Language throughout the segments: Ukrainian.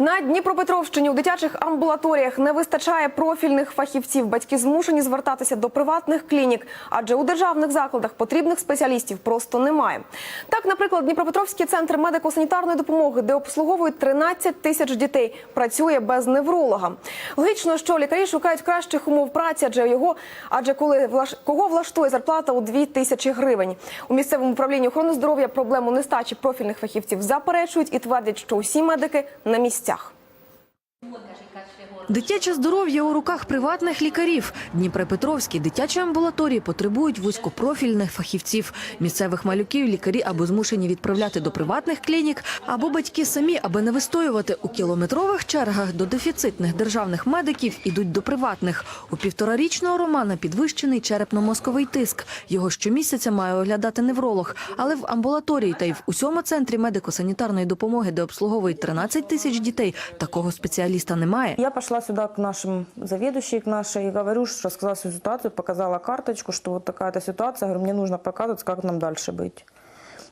На Дніпропетровщині у дитячих амбулаторіях не вистачає профільних фахівців. Батьки змушені звертатися до приватних клінік, адже у державних закладах потрібних спеціалістів просто немає. Так, наприклад, Дніпропетровський центр медико-санітарної допомоги, де обслуговують 13 тисяч дітей, працює без невролога. Логічно, що лікарі шукають кращих умов праці, адже його, адже коли влаш- кого влаштує зарплата у 2 тисячі гривень. У місцевому управлінні охорони здоров'я проблему нестачі профільних фахівців заперечують і твердять, що усі медики на місцях. Дитяче здоров'я у руках приватних лікарів. Дніпропетровські дитячі амбулаторії потребують вузькопрофільних фахівців. Місцевих малюків лікарі або змушені відправляти до приватних клінік, або батьки самі, аби не вистоювати у кілометрових чергах до дефіцитних державних медиків, ідуть до приватних. У півторарічного Романа підвищений черепно-мозковий тиск. Його щомісяця має оглядати невролог. Але в амбулаторії та й в усьому центрі медико-санітарної допомоги, де обслуговують 13 тисяч дітей, такого спеціаліста немає. Я пошла сюда к нашим заведующей, к нашей, и говорю, что рассказала всю ситуацию, показала карточку, что вот такая-то ситуация, говорю, мне нужно показывать, как нам дальше быть.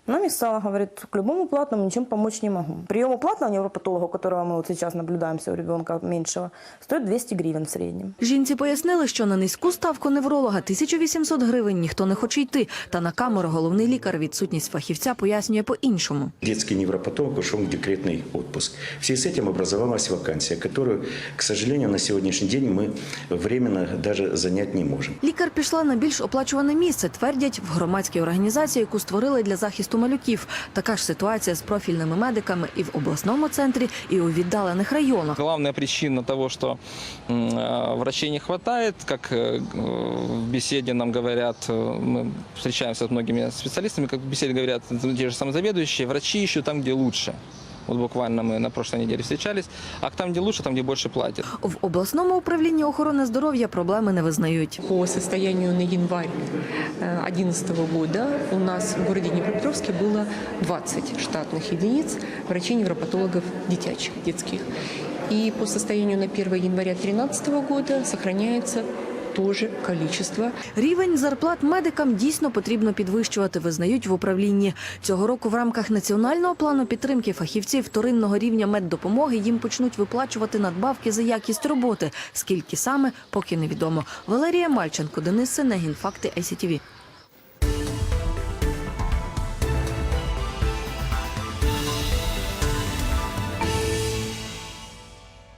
Она мне стала, говорит, к любому платному ничем помочь не могу. Прием у платного невропатолога, у которого мы вот сейчас наблюдаемся у ребенка меньшего, стоит 200 гривен в среднем. Жінці пояснили, що на низьку ставку невролога 1800 гривень ніхто не хоче йти. Та на камеру головний лікар відсутність фахівця пояснює по-іншому. Детский невропатолог ушел в декретный отпуск. В связи с этим образовалась вакансия, которую, к сожалению, на сегодняшний день мы временно даже занять не можем. Лікар пішла на більш оплачуване місце, твердять в громадській організації, яку створили для захисту малюків. Така ж ситуація з профільними медиками і в обласному центрі, і у віддалених районах. Главная причина того, что м, э, врачей не хватает, как э, в беседе нам говорят, э, мы встречаемся с многими специалистами, как в беседе говорят те же самые заведующие, врачи ищут там, где лучше. Вот буквально мы на прошлой неделе встречались, а там, где лучше, там, где больше платят. В обласному управлінні охорони здоров'я проблеми не визнають. По состоянию на январь 2011 года у нас в городе Днепропетровске было 20 штатных единиц врачей-невропатологов детячих, детских. И по состоянию на 1 января 2013 года сохраняется то кількість. Рівень зарплат медикам дійсно потрібно підвищувати, визнають в управлінні. Цього року в рамках національного плану підтримки фахівців вторинного рівня меддопомоги їм почнуть виплачувати надбавки за якість роботи. Скільки саме, поки невідомо. Валерія Мальченко, Денис Сенегін, Факти ICTV.